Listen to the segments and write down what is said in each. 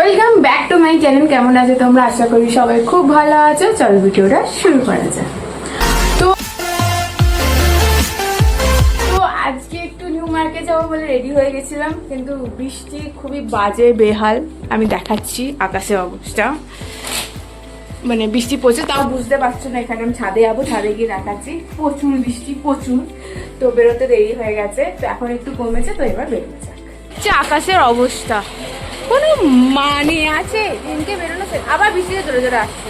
Welcome back to my channel. কেমন আছো তোমরা? আশা করি সবাই খুব ভালো আছো। চলো ভিডিওটা শুরু করা যাক। তো আজকে একটু নিউ মার্কেট যাব বলে রেডি হয়ে গেছিলাম, কিন্তু বৃষ্টি খুবই বাজে, বেহাল। আমি দেখাচ্ছি আকাশের অবস্থা। মানে বৃষ্টি পড়ছে, তাও বুঝতে পারছ না, এখানে আমি ছাদে যাব, ছাদে গিয়ে দেখাচ্ছি। প্রচুর বৃষ্টি, প্রচুর। তো বেরোতে দেরি হয়ে গেছে, তো এখন একটু কমেছে, তো এবার বেরোতে যাক। আকাশের অবস্থা। কোনো মানে আছে? দিনকে বেরোনো আবার বৃষ্টিতে জোরে জোরে আসছে।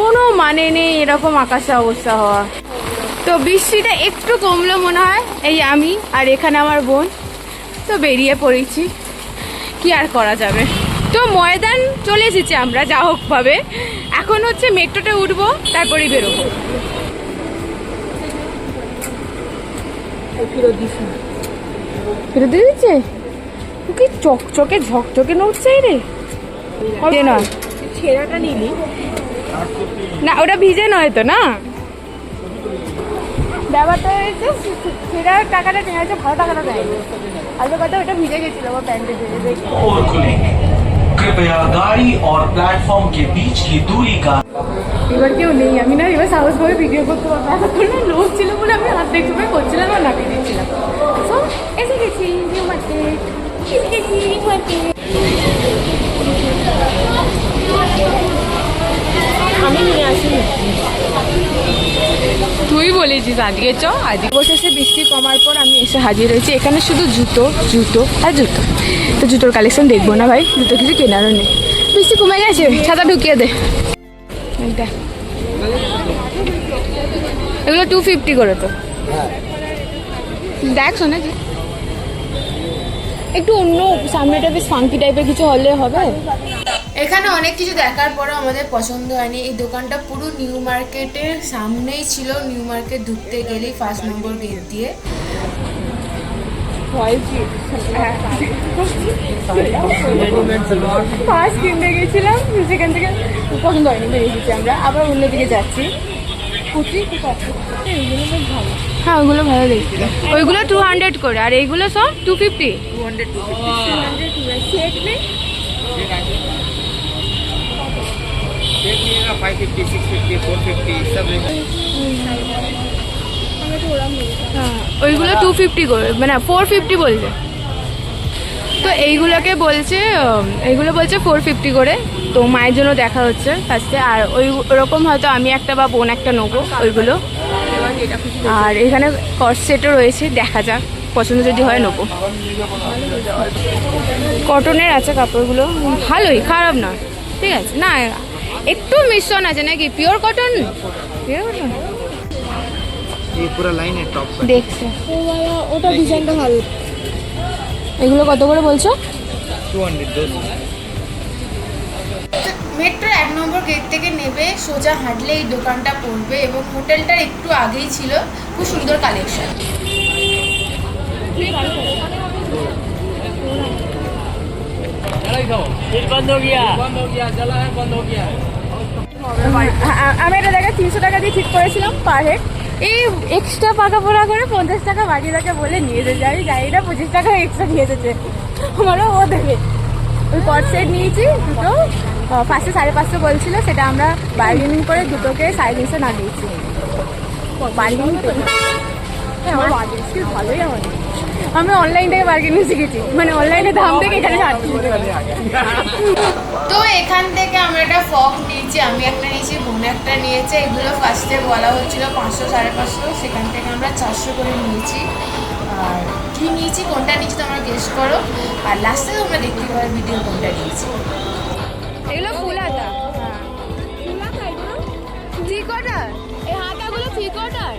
কোনো মানে নেই এরকম আকাশের অবস্থা হওয়া। তো বৃষ্টিটা একটু কমলো মনে হয় এই আমি আর এখানে আমার বোন। তো বেরিয়ে পড়েছি। কি আর করা যাবে? তো ময়দান চলে এসেছি আমরা যা হোক ভাবে। এখন হচ্ছে মেট্রোতে উঠবো তারপরেই বেরোবো। ফেরত দিচ্ছে কি চকচকে ঝকচকে নড়ছে রে হবে না ছেঁড়াটা নিলি না ওটা ভিজে নয় তো না ব্যাপারটা হয়েছে ছেঁড়ার টাকাটা নেওয়া হয়েছে ভালো টাকাটা নেয়নি আসলে কথা ওটা ভিজে গেছিল আমার প্যান্টে ভিজে দেখে और खुलेंगे कृपया गाड़ी और प्लेटफॉर्म के बीच की दूरी का এবার কেউ নেই আমি না এবার সাহস করে ভিডিও করতে পারবো এতক্ষণ না লোক ছিল বলে আমি হাত দেখতে পাই করছিলাম আর নাপিয়ে দিচ্ছিলাম সো এসে গেছি নিউ মার্কেট আমি নিয়ে আসিনি তুই বলেছিস আজকে চ আজকে বসেছে বৃষ্টি কমার পর আমি এসে হাজির হয়েছি। এখানে শুধু জুতো জুতো আর জুতো। তো জুতোর কালেকশন দেখব না ভাই জুতো কিছু কেনারও নেই। বৃষ্টি কমে গেছে ছাতা ঢুকিয়ে দে। এগুলো টু ফিফটি করে তো। দেখ শোনা একটু অন্য সামনেটা বেশ ফাঙ্কি টাইপের কিছু হলে হবে। এখানে অনেক কিছু দেখার পরও আমাদের পছন্দ হয়নি। এই দোকানটা পুরো নিউ মার্কেটের সামনেই ছিল। নিউ মার্কেট ঢুকতে গেলেই ফার্স্ট নম্বর গেট দিয়ে। ফার্স্ট কিনতে গেছিলাম সেখান থেকে পছন্দ হয়নি বেরিয়ে গেছি আমরা। আবার অন্যদিকে যাচ্ছি। হ্যাঁ ওইগুলো ভালো দেখছি ওইগুলো টু হান্ড্রেড করে, আর এইগুলো সব টু ফিফটি হ্যাঁ, ওইগুলো টু ফিফটি করে মানে ফোর ফিফটি বলছে। তো এইগুলোকে বলছে এইগুলো বলছে ফোর ফিফটি করে। তো মায়ের জন্য দেখা হচ্ছে ফার্স্টে আর ওই ওরকম হয়তো আমি একটা বা বোন একটা নেব ওইগুলো। আর এখানে সেটও রয়েছে দেখা যাক। পছন্দ যদি হয় নেব। কটনের আছে কাপড়গুলো। ভালোই খারাপ না। ঠিক আছে না একটু মিশ্রণ আছে নাকি? পিওর কটন পিওর দেখছে। ওটা ডিজাইনটা ভালো। এগুলো কত করে বলছো? মেট্রো এক নম্বর গেট থেকে নেবে সোজা হাঁটলে এই দোকানটা পড়বে এবং হোটেলটার একটু আগেই ছিল খুব সুন্দর কালেকশন আমি এটা দেখা তিনশো টাকা দিয়ে ঠিক করেছিলাম পার হেড এই এক্সট্রা পাকা পোড়া করে পঞ্চাশ টাকা, বাকি টাকা বলে নিয়ে যেতে। আমি জানি না, পঁচিশ টাকা এক্সট্রা নিয়ে যেতে। আমারও ও দেবে। ওই সেট নিয়েছি, দুটো পাঁচশো, সাড়ে পাঁচশো বলছিল, সেটা আমরা বার্গেনিং করে দুটোকে সাড়ে তিনশো না দিয়েছি। বার্গেনিং স্কিল ভালোই আমাদের আমি অনলাইন থেকে বার্গেনিং শিখেছি। মানে অনলাইনে দাম থেকে এখানে তো এখান থেকে আমরা একটা ফক নিয়েছি আমি একটা নিয়েছি বোন একটা নিয়েছে এগুলো ফার্স্টে বলা হচ্ছিল পাঁচশো সাড়ে পাঁচশো সেখান থেকে আমরা চারশো করে নিয়েছি। আর কি নিয়েছি কোনটা নিয়েছি তোমরা গেস করো। আর লাস্টে তোমরা দেখতে পাবে ভিডিও কোনটা নিয়েছি। এগুলো ফুল হাতা। ফুল হাতা এগুলো? থ্রি কোয়ার্টার এই হাতাগুলো থ্রি কোয়ার্টার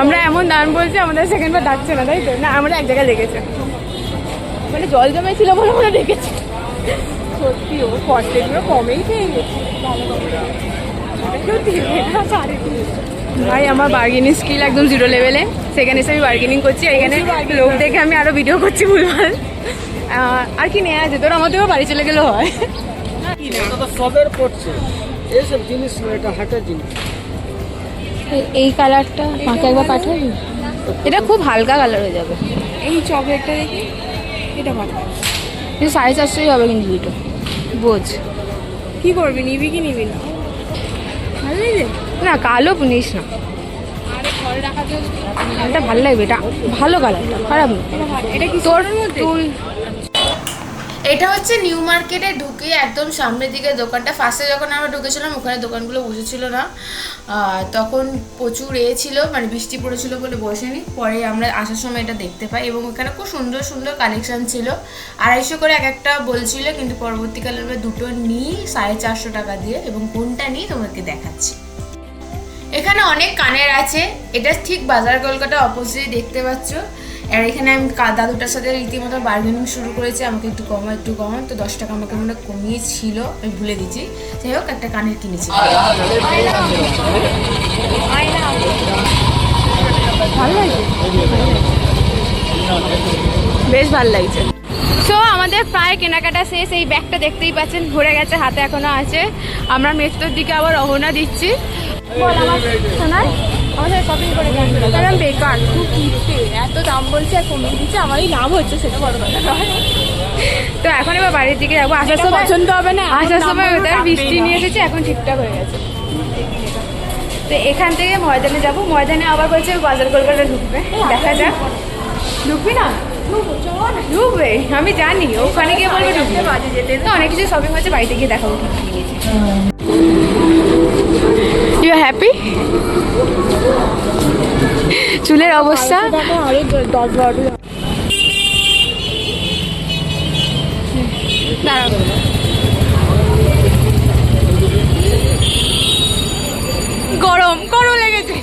আমরা এমন দান বলছি আমাদের সেকেন্ড বার ডাকছে না তাই তো? না আমরা এক জায়গায় লেগেছে মানে জল জমে ছিল বলে আমরা দেখেছি। সত্যি ও কস্টেগুলো কমেই খেয়ে গেছে। ভাই আমার বার্গেনিং স্কিল একদম জিরো লেভেলে সেখানে এসে আমি বার্গেনিং করছি আর এখানে লোক দেখে আমি আরও ভিডিও করছি ভুলভাল। আর কি নেওয়া আছে? তোর আমাদেরও বাড়ি চলে গেলেও হয়। সবের পড়ছে এইসব জিনিস এটা হাটের জিনিস। এই কালারটা মাকে একবার পাঠাবি এটা খুব হালকা কালার হয়ে যাবে। এই চকলেটটা দেখি এটা ভালো কিন্তু সাড়ে চারশোই হবে কিন্তু দুটো। বোঝ। কি করবি নিবি কি নিবি না? ভালো লাগছে না কালো নিস না। এটা ভালো লাগবে এটা ভালো কালারটা খারাপ না। এটা কি তোর মধ্যে? তুই এটা হচ্ছে নিউ মার্কেটে ঢুকে একদম সামনের দিকে দোকানটা। ফার্স্টে যখন আমরা ঢুকেছিলাম, ওখানে দোকানগুলো বসেছিল না। তখন প্রচুর এ ছিল মানে বৃষ্টি পড়েছিল বলে বসেনি। পরে আমরা আসার সময় এটা দেখতে পাই এবং এখানে খুব সুন্দর সুন্দর কালেকশন ছিল। আড়াইশো করে এক একটা বলছিল, কিন্তু পরবর্তীকালে আমরা দুটো নিই সাড়ে চারশো টাকা দিয়ে এবং কোনটা নিই তোমাকে দেখাচ্ছি। এখানে অনেক কানের আছে। এটা ঠিক বাজার কলকাতা অপোজিট দেখতে পাচ্ছ। আর এখানে আমি দাদুটার সাথে রীতিমতো বার্গেনিং শুরু করেছি আমাকে একটু কমা একটু কমা তো দশ টাকা আমাকে মনে হয় কমিয়েছিল আমি ভুলে দিচ্ছি যাই হোক একটা কানের কিনেছি ভালো বেশ ভালো লাগছে সো আমাদের প্রায় কেনাকাটা শেষ এই ব্যাগটা দেখতেই পাচ্ছেন ভরে গেছে হাতে এখনও আছে আমরা মেট্রোর দিকে আবার রওনা দিচ্ছি বল আমার শোনার আমার সাথে শপিং করে কারণ বেকার। খুব কিনতে এত দাম বলছে আর কমিয়ে দিচ্ছে আমারই লাভ হচ্ছে সেটা বড় কথা নয়। তো এখন এবার বাড়ির দিকে যাব। আসার সময় পছন্দ হবে না আসার সময় ওদের বৃষ্টি নিয়ে এসেছে এখন ঠিকঠাক হয়ে গেছে। তো এখান থেকে ময়দানে যাব। ময়দানে আবার বলছে বাজার কলকাতা ঢুকবে। দেখা যাক। ঢুকবি। না? ঢুকবে আমি জানি ওখানে গিয়ে বলবে ঢুকবে। বাজে যেতে। তো অনেক কিছু শপিং হচ্ছে বাড়িতে গিয়ে দেখাবো। নিয়েছি ইউ হ্যাপি চুলের অবস্থা? গরম গরম লেগেছে।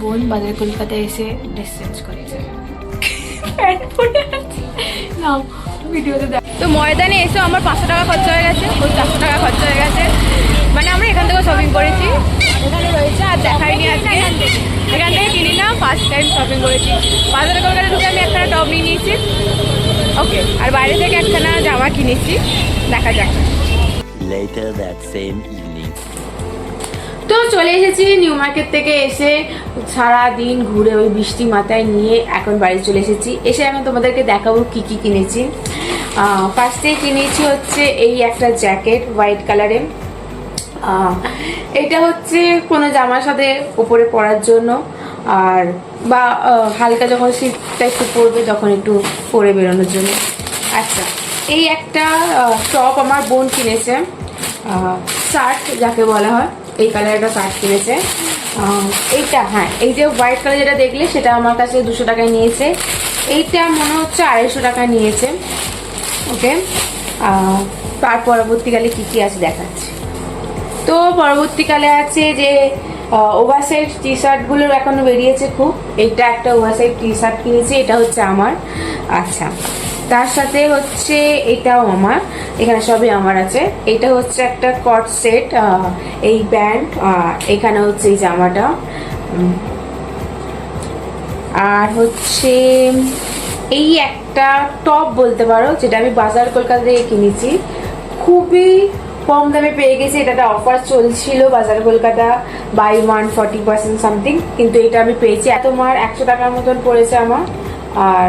বোন বাজার কলকাতায় এসে ড্রেস চেঞ্জ করেছে নাও ভিডিওতে দেখ। তো ময়দানে এসে আমার পাঁচশো টাকা খরচা হয়ে গেছে। ওর চারশো টাকা খরচা হয়ে গেছে। মানে আমরা এখান থেকে শপিং করেছি। এখানে রয়েছে আর দেখাইনি আজকে। এখান থেকে কিনি না ফার্স্ট টাইম শপিং করেছি। বাজারে কলকাতা ঢুকে আমি একটা টপ নিয়ে নিয়েছি। ওকে আর বাইরে থেকে একখানা জামা কিনেছি। দেখা যাক। Later that same evening. তো চলে এসেছি নিউ মার্কেট থেকে এসে সারা দিন ঘুরে ওই বৃষ্টি মাথায় নিয়ে এখন বাড়ি চলে এসেছি। এসে আমি তোমাদেরকে দেখাবো কি কি কিনেছি। ফার্স্টে কিনেছি হচ্ছে এই একটা জ্যাকেট হোয়াইট কালারের এটা হচ্ছে কোনো জামার সাথে উপরে পরার জন্য। আর, বা হালকা যখন শীতটা একটু পড়বে তখন একটু পরে বেরোনোর জন্য। আচ্ছা এই একটা টপ আমার বোন কিনেছে শার্ট যাকে বলা হয়, এই কালার একটা শার্ট কিনেছে। এইটা হ্যাঁ এই যে হোয়াইট কালার যেটা দেখলে সেটা আমার কাছে দুশো টাকায় নিয়েছে। এইটা মনে হচ্ছে আড়াইশো টাকা নিয়েছে। ওকে তার পরবর্তীকালে কী কী আছে দেখাচ্ছি। তো পরবর্তীকালে আছে যে ওভারসাইজ টি শার্টগুলোর এখনও বেরিয়েছে খুব। এটা একটা ওভারসাইজ টি শার্ট কিনেছি, এটা হচ্ছে আমার। আচ্ছা তার সাথে হচ্ছে এটাও আমার, এখানে সবই আমার আছে। এটা হচ্ছে একটা কট সেট এই প্যান্ট এখানে হচ্ছে এই জামাটা। আর হচ্ছে এই একটা টপ বলতে পারো, যেটা আমি বাজার কলকাতা থেকে কিনেছি। খুবই কম দামে পেয়ে গেছি এটা একটা অফার চলছিল বাজার Kolkata buy one forty percent something কিন্তু এটা আমি পেয়েছি। তোমার একশো টাকার মতন পড়েছে আমার। আর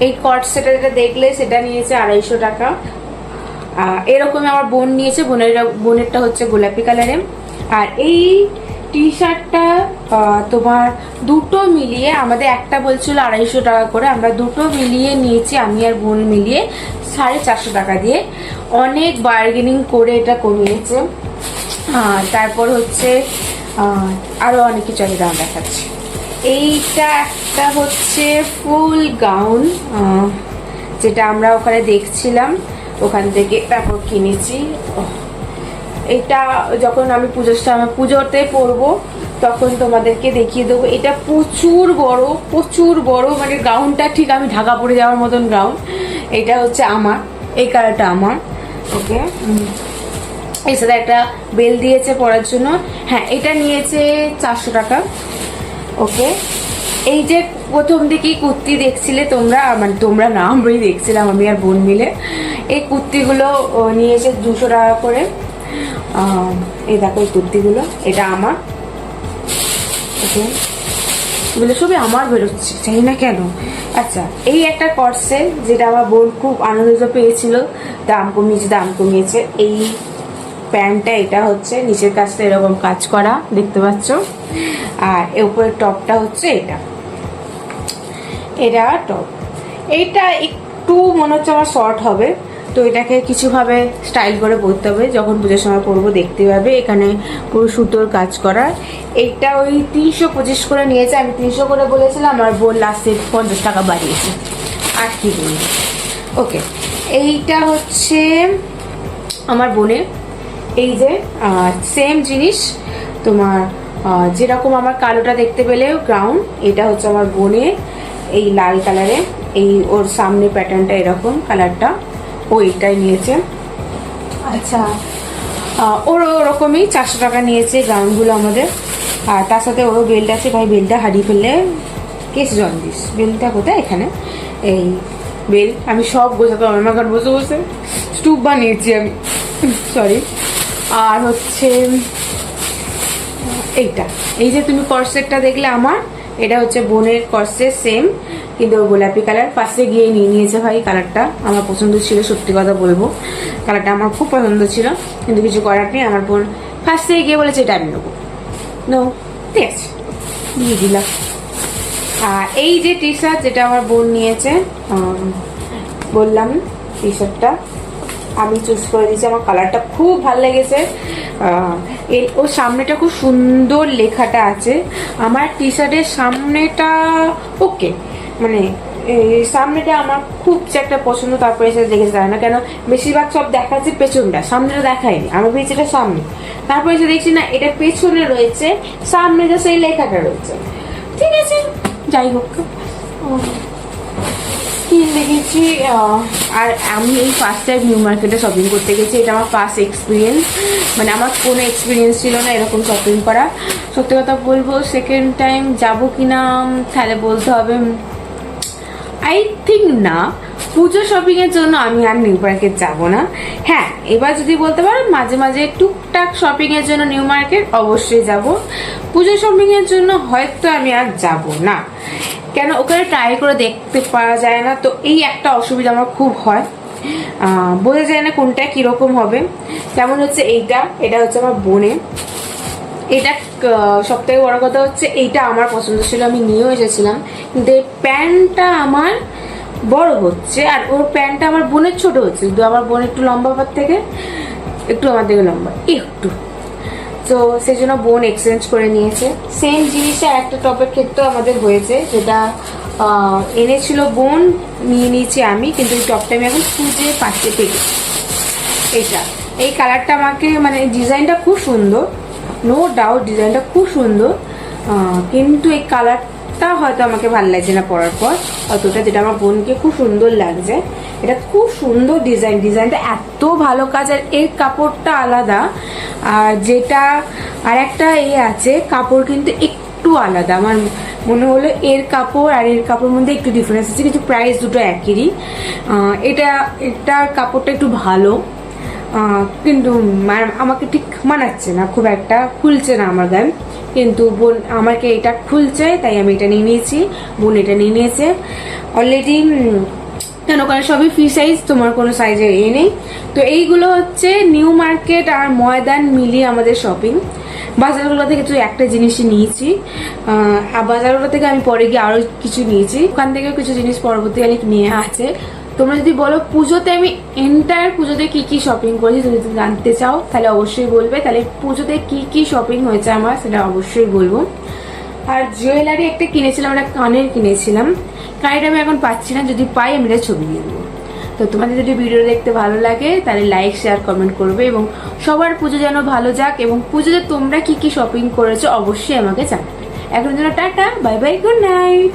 এই কট সেটা যেটা দেখলে সেটা নিয়েছে আড়াইশো টাকা। আহ, এরকম আমার বোন নিয়েছে বোনের বোনেরটা হচ্ছে গোলাপি কালারের আর এই টি শার্টটা তোমার দুটো মিলিয়ে আমাদের একটা বলছিল আড়াইশো টাকা করে আমরা দুটো মিলিয়ে নিয়েছি আমি আর বোন মিলিয়ে সাড়ে চারশো টাকা দিয়ে। অনেক বার্গেনিং করে এটা কমিয়েছে। তারপর হচ্ছে আহ, আরও অনেক কিছু আমি দাম দেখাচ্ছি। এইটা একটা হচ্ছে ফুল গাউন যেটা আমরা ওখানে দেখছিলাম ওখান থেকে তারপর কিনেছি। এটা যখন আমি পুজোর সময় পুজোতে পরবো তখন তোমাদেরকে দেখিয়ে দেবো। এটা প্রচুর বড় প্রচুর বড় মানে গাউনটা ঠিক আমি ঢাকা পরে যাওয়ার মতন গাউন এটা হচ্ছে আমার, এই কালারটা আমার ওকে সাথে একটা বেল দিয়েছে পরার জন্য। হ্যাঁ এটা নিয়েছে চারশো টাকা ওকে এই যে প্রথম দিকেই কুর্তি দেখছিলে তোমরা মানে তোমরা না, আমরাই দেখছিলাম, আমি আর বোন মিলে। এই কুর্তিগুলো নিয়েছে দুশো টাকা করে। এই দেখো এই কুর্তিগুলো, এটা আমার। ওকে এগুলো সবই আমার বেরোচ্ছে, জানি না কেন। আচ্ছা এই একটা কর্সে যেটা আমার বোন খুব আনন্দিত পেয়েছিল, দাম কমিয়েছে দাম কমিয়েছে। এই প্যান্টটা, এটা হচ্ছে নিচের কাজটা এরকম কাজ করা, দেখতে পাচ্ছ? আর এর উপরের টপটা হচ্ছে এটা। এটা টপ এইটা একটু মনে হচ্ছে আমার শর্ট হবে। তো এটাকে কিছুভাবে স্টাইল করে পরতে হবে। যখন পুজোর সময় পরবো, দেখতে পাবে। এখানে পুরো সুতোর কাজ করা। এইটা ওই তিনশো পঁচিশ করে নিয়েছে। আমি তিনশো করে বলেছিলাম, আমার বোন লাস্টে পঞ্চাশ টাকা বাড়িয়েছে। আর কি বলি ওকে এইটা হচ্ছে আমার বোনের। এই যে সেম জিনিস। তোমার যেরকম আমার কালোটা দেখতে পেলে গ্রাউন্ড এটা হচ্ছে আমার বোনের। এই লাল কালারে এই ওর সামনে প্যাটার্নটা এরকম কালারটা ও এইটাই নিয়েছে। আচ্ছা ওরও ওরকমই চারশো টাকা নিয়েছে গাউনগুলো আমাদের। আর তার সাথে ওরও বেল্ট আছে, ভাই বেল্টটা হারিয়ে ফেললে কেস জন্ডিস। বেল্টটা কোথায়? এখানে। এই বেল্ট আমি সব পারব আমার ঘর বসে বসে স্টুপ বানিয়েছি আমি। সরি আর হচ্ছে, এইটা। এই যে তুমি কর্সেটটা দেখলে আমার, এটা হচ্ছে বোনের কর্সেট সেম কিন্তু ও গোলাপি কালার ফার্স্টে গিয়ে নিয়ে নিয়েছে ভাই কালারটা। আমার পছন্দ ছিল, সত্যি কথা বলব। কালারটা আমার খুব পছন্দ ছিল, কিন্তু কিছু করার নেই। আমার বোন ফার্স্টে গিয়ে বলেছে, এটা আমি নেব। নো ঠিক আছে, দিয়ে দিলাম। আর এই যে টি শার্ট যেটা আমার বোন নিয়েছে বললাম টি শার্টটা আমি চুজ করে দিয়েছি। আমার কালারটা খুব ভালো লেগেছে। এর, ওর সামনেটা খুব সুন্দর লেখাটা আছে। আমার টি শার্টের সামনেটা ওকে মানে এই সামনেটা আমার খুব যে একটা পছন্দ, তারপরে এসে দেখেছে যায় না। কেন? বেশিরভাগ সব দেখাচ্ছে পেছনটা, সামনেটা দেখায়নি। আমার পেয়েছে এটা সামনে। তারপরে এসে দেখছি, না, এটা পেছনে রয়েছে, সামনে যা সেই লেখাটা রয়েছে। ঠিক আছে, যাই হোক। স্কিন দেখেছি? আর আমি এই ফার্স্ট টাইম নিউ মার্কেটে শপিং করতে গেছি। এটা আমার ফার্স্ট এক্সপিরিয়েন্স মানে আমার কোনো এক্সপিরিয়েন্স ছিল না এরকম শপিং করা। সত্যি কথা বলব সেকেন্ড টাইম যাব কি না তাহলে বলতে হবে আই থিঙ্ক না, পুজো শপিং এর জন্য আমি আর নিউ মার্কেট যাব না। হ্যাঁ এবার যদি বলতে পারো, মাঝে মাঝে টুকটাক শপিং এর জন্য নিউ মার্কেট অবশ্যই যাব। পুজো শপিং এর জন্য হয়তো আমি আর যাব না। কেন, ওখানে ট্রাই করে দেখতে পারা যায় না, তো এই একটা অসুবিধা আমার খুব হয়। বোঝা যায় না কোনটা কীরকম হবে। যেমন হচ্ছে এইটা, এটা হচ্ছে আমার বোনের। এটা সব থেকে বড় কথা হচ্ছে এইটা আমার পছন্দ ছিল, আমি নিয়েও এসেছিলাম। কিন্তু এই প্যান্টটা আমার বড় হচ্ছে, আর ওর প্যান্টটা আমার বোনের ছোট হচ্ছে, কিন্তু আমার বোন একটু লম্বা পার থেকে, একটু আমার থেকে লম্বা, একটু। তো সেই জন্য বোন এক্সচেঞ্জ করে নিয়েছে। সেম জিনিসটা একটা টপের ক্ষেত্রেও আমাদের হয়েছে, যেটা এনেছিল বোন, নিয়ে নিয়েছি আমি, কিন্তু এই টপটা আমি এখন খুঁজে পাশে পেয়েছি এটা এই কালারটা আমাকে মানে ডিজাইনটা খুব সুন্দর। নো ডাউট ডিজাইনটা খুব সুন্দর। কিন্তু এই কালারটা হয়তো আমাকে ভালো লাগছে না পরার পর। অতটা যেটা আমার বোনকে খুব সুন্দর লাগছে। এটা খুব সুন্দর ডিজাইন ডিজাইনটা এত ভালো কাজ আর এর কাপড়টা আলাদা। আর যেটা আর একটা এ আছে, কাপড় কিন্তু একটু আলাদা। আমার মনে হলো এর কাপড় আর এর কাপড়ের মধ্যে একটু ডিফারেন্স আছে। কিন্তু প্রাইস দুটো একই। এটা, এটার কাপড়টা একটু ভালো। কিন্তু আমাকে ঠিক মানাচ্ছে না, খুব একটা খুলছে না আমার গায়ে কিন্তু বোন আমাকে এটা খুলছে, তাই আমি এটা নিয়ে নিয়েছি, বোন এটা নিয়ে নিয়েছে। অলরেডি কেন কারণ সবই ফ্রি সাইজ তোমার কোনো সাইজের এ নেই। তো এইগুলো হচ্ছে নিউ মার্কেট আর ময়দান মিলিয়ে আমাদের শপিং বাজারগুলো থেকে তো একটা জিনিসই নিয়েছি। বাজারগুলো থেকে আমি পরে গিয়ে আরও কিছু নিয়েছি। ওখান থেকেও কিছু জিনিস পরবর্তীকালে নিয়ে আছে। তোমরা যদি বলো পুজোতে আমি এন্টায়ার পুজোতে কি কি শপিং করেছি, তুমি যদি জানতে চাও, তাহলে অবশ্যই বলবে। তাহলে পুজোতে কি কি শপিং হয়েছে আমার, সেটা অবশ্যই বলব। আর জুয়েলারি একটা কিনেছিলাম একটা কানের কিনেছিলাম। কানেরটা আমি এখন পাচ্ছি না, যদি পাই আমি এটা ছবি দিয়ে দেবো। তো তোমাদের যদি ভিডিও দেখতে ভালো লাগে, তাহলে লাইক শেয়ার কমেন্ট করবে এবং সবার পুজো যেন ভালো যাক এবং পুজোতে তোমরা কি কি শপিং করেছ, অবশ্যই আমাকে জানাবে। এখন জন্য tata bye bye good night